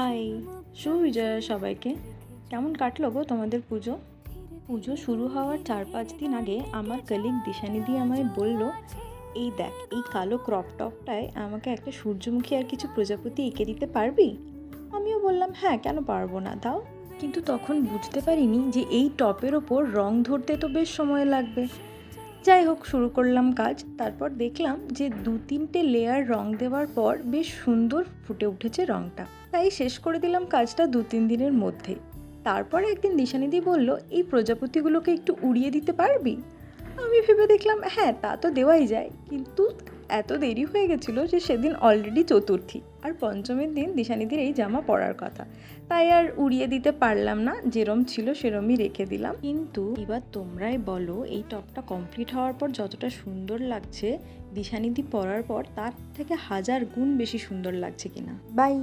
High সুবিজয় সবাইকে। কেমন কাটলো গো তোমাদের পুজো? পুজো শুরু হওয়ার চার পাঁচ দিন আগে আমার কলিগ দিশানিধি আমায় বলল, এই দেখ, এই কালো ক্রপ টপটায় আমাকে একটা সূর্যমুখী আর কিছু প্রজাপতি এঁকে দিতে পারবি? আমিও বললাম হ্যাঁ কেন পারব না, দাও। কিন্তু তখন বুঝতে পারিনি যে এই টপের ওপর রং ধরতে তো বেশ সময় লাগবে। যাই হোক, শুরু করলাম কাজ। তারপর দেখলাম যে দু তিনটে লেয়ার রং দেওয়ার পর বেশ সুন্দর ফুটে উঠেছে রংটা। তাই শেষ করে দিলাম কাজটা দু তিন দিনের মধ্যে। তারপরে একদিন দিশানিদি বলল, এই প্রজাপতিগুলোকে একটু উড়িয়ে দিতে পারবি? আমি ভেবে দেখলাম হ্যাঁ তা তো দেওয়াই যায়। কিন্তু এত দেরি হয়ে গেছিল যে সেদিন অলরেডি চতুর্থী। আর পঞ্চমের দিন দিশানিধির এই জামা পরার কথা। তাই আর উড়িয়ে দিতে পারলাম না যেরম ছিল সেরমই রেখে দিলাম। কিন্তু এবার তোমরাই বলো এই টপটা কমপ্লিট হওয়ার পর যতটা সুন্দর লাগছে দিশানিধি পরার পর তার থেকে হাজার গুণ বেশি সুন্দর লাগছে কিনা। বাই